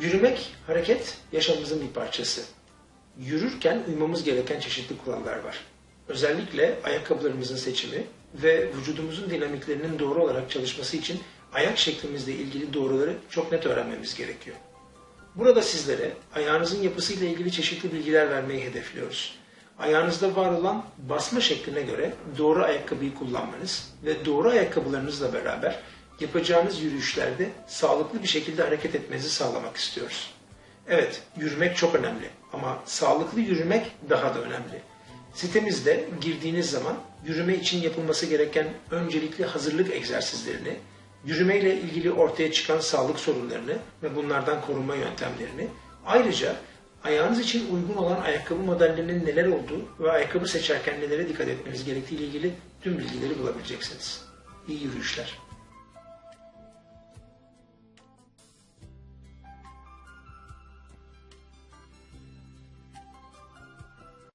Yürümek, hareket yaşamımızın bir parçası. Yürürken uymamız gereken çeşitli kurallar var. Özellikle ayakkabılarımızın seçimi ve vücudumuzun dinamiklerinin doğru olarak çalışması için ayak şeklimizle ilgili doğruları çok net öğrenmemiz gerekiyor. Burada sizlere ayağınızın yapısıyla ilgili çeşitli bilgiler vermeyi hedefliyoruz. Ayağınızda var olan basma şekline göre doğru ayakkabıyı kullanmanız ve doğru ayakkabılarınızla beraber yapacağınız yürüyüşlerde sağlıklı bir şekilde hareket etmenizi sağlamak istiyoruz. Evet, yürümek çok önemli ama sağlıklı yürümek daha da önemli. Sitemizde girdiğiniz zaman yürüme için yapılması gereken öncelikli hazırlık egzersizlerini, yürümeyle ilgili ortaya çıkan sağlık sorunlarını ve bunlardan korunma yöntemlerini, ayrıca ayağınız için uygun olan ayakkabı modellerinin neler olduğu ve ayakkabı seçerken nelere dikkat etmeniz gerektiği ile ilgili tüm bilgileri bulabileceksiniz. İyi yürüyüşler.